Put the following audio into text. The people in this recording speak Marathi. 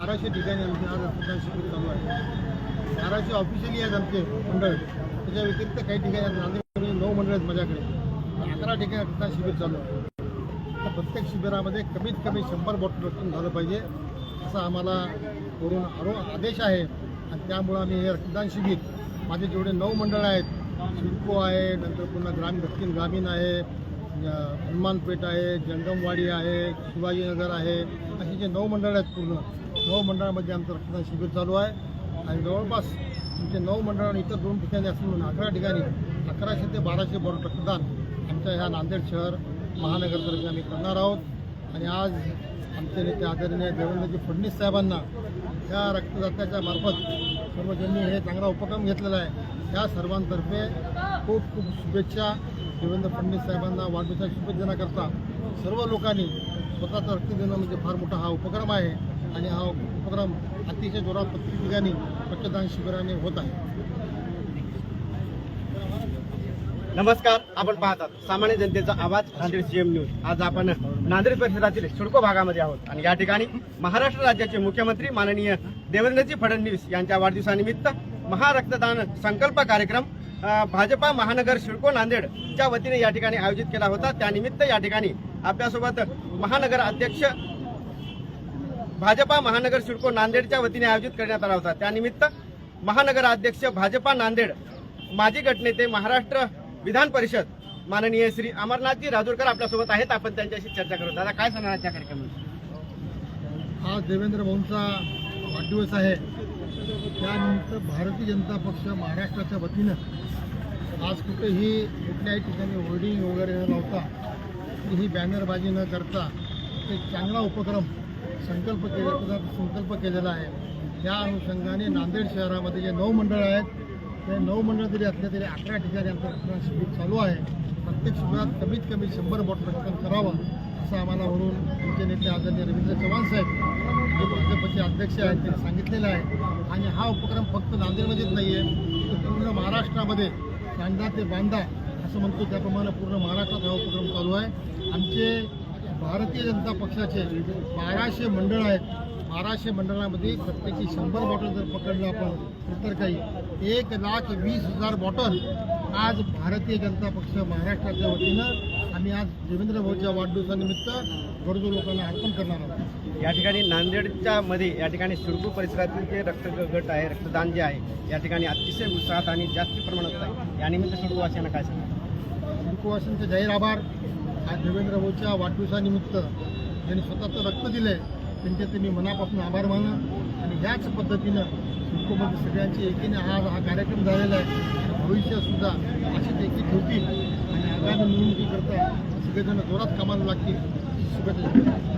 बाराशे ठिकाणी आमचे आज रक्तदान शिबिर चालू आहे. बाराशे ऑफिशियली आहेत आमचे मंडळ त्याच्या व्यतिरिक्त काही ठिकाणी नांदेडमध्ये नऊ मंडळ आहेत माझ्याकडे. अकरा ठिकाणी रक्तदान शिबिर चालू आहे. तर प्रत्येक शिबिरामध्ये कमीत कमी शंभर बॉटल रक्तदान झालं पाहिजे असा आम्हाला करून आरो आदेश आहे. आणि त्यामुळं आम्ही हे रक्तदान शिबिर माझे जेवढे नऊ मंडळ आहेत शिडको आहे नंतर पुन्हा ग्रामीण दक्षिण ग्रामीण आहे हनुमानपेठ आहे जंगमवाडी आहे शिवाजीनगर आहे असे जे नऊ मंडळ आहेत पूर्ण नऊ मंडळामध्ये आमचं रक्तदान शिबिर चालू आहे. आणि जवळपास आमचे नऊ मंडळ आणि इतर दोन ठिकाणी असून म्हणून अकरा ठिकाणी अकराशे ते बाराशे बरोबर रक्तदान आमच्या ह्या नांदेड शहर महानगरतर्फे आम्ही करणार आहोत. आणि आज आमचे नेते आदरणीय देवेंद्रजी फडणवीस साहेबांना या रक्तदात्याच्या मार्फत सर्व ज्यांनी हे चांगला उपक्रम घेतलेला आहे. त्या सर्वांतर्फे खूप खूप शुभेच्छा देवेंद्र फडणवीस साहेबांना. वाढदिवसाच्या शुभेच्छा सर्व लोकांनी स्वतःचं रक्त देणं म्हणजे फार मोठा हा उपक्रम आहे. आणि हा उपक्रम अतिशय जोरात प्रत्येक ठिकाणी रक्तदान शिबिराने होत आहे. नमस्कार आपण पाहतात सामान्य जनतेचा आवाज नांदेड सीएम न्यूज आज आपण नांदेड परिसरातील सिडको भागामध्ये आहोत. आणि या ठिकाणी महाराष्ट्र राज्याचे मुख्यमंत्री माननीय देवेंद्रजी फडणवीस यांच्या वाढदिवसानिमित्त महारक्तदान संकल्प कार्यक्रम भाजपा महानगर सिडको नांदेडच्या वतीने या ठिकाणी आयोजित केला होता. त्यानिमित्त या ठिकाणी आपल्यासोबत महानगर अध्यक्ष भाजपा महानगर सिडको नांदेडच्या वतीने आयोजित करण्यात आला होता. त्यानिमित्त महानगर अध्यक्ष भाजपा नांदेड माजी गटनेते महाराष्ट्र विधान परिषद माननीय श्री अमरनाथजी राजूरकर आपल्यासोबत आहेत. आपण त्यांच्याशी चर्चा करू. दादा काय सांगणार त्या कार्यक्रमात आज देवेंद्र भाऊंचा वाढदिवस आहे. त्यानिमित्त भारतीय जनता पक्ष महाराष्ट्राच्या वतीनं आज कुठेही कुठल्याही ठिकाणी होर्डिंग वगैरे न लावता ही बॅनरबाजी न करता एक चांगला उपक्रम संकल्प केला संकल्प केलेला आहे. त्या अनुषंगाने नांदेड शहरामध्ये जे नऊ मंडळ आहेत ते नऊ मंडळ जरी असले तरी अकरा ठिकाणी आमचं रक्तदान शिबिर चालू आहे. प्रत्येक शिबिरात कमीत कमी शंभर बॉटल रक्तदान करावं असं आम्हाला म्हणून आमचे नेते आदरणीय रवींद्र चव्हाण साहेब जे भाजपचे अध्यक्ष आहेत त्यांनी सांगितलेलं आहे. आणि हा उपक्रम फक्त नांदेडमध्येच नाही आहे तर पूर्ण महाराष्ट्रामध्ये कांदा ते बांधा असं म्हणतो त्याप्रमाणे पूर्ण महाराष्ट्रात हा उपक्रम चालू आहे. भारतीय जनता पक्षाचे बाराशे मंडळ आहेत. बाराशे मंडळामध्ये प्रत्येकी शंभर बॉटल जर पकडलं आपण तर काही एक लाख वीस हजार बॉटल आज भारतीय जनता पक्ष महाराष्ट्राच्या वतीनं आम्ही आज देवेंद्र भाऊच्या वाढदिवसानिमित्त गरजू लोकांना अर्पण करणार आहोत. या ठिकाणी नांदेडच्या मध्ये या ठिकाणी सिडको परिसरातील जे रक्त गट आहे रक्तदान जे आहे या ठिकाणी अतिशय उत्साहात आणि जास्त प्रमाणात आहे. यानिमित्त सिडकोवासियांना काय सांगणार? सिडकोवासींचे जाहीर आभार. आज देवेंद्र भाऊच्या वाढदिवसानिमित्त ज्यांनी स्वतःचं रक्त दिलं आहे त्यांचे त्यांनी मी मनापासून आभार मानन आणि ह्याच पद्धतीनं सिडकोमध्ये सगळ्यांची एकीने आज हा कार्यक्रम झालेला आहे. भविष्यसुद्धा भविष्यातसुद्धा अशीच एकी ठेवतील आणि आगामी निवडणुकीकरता सगळेजण जोरात कामाला लागतील. शुभेच्छा.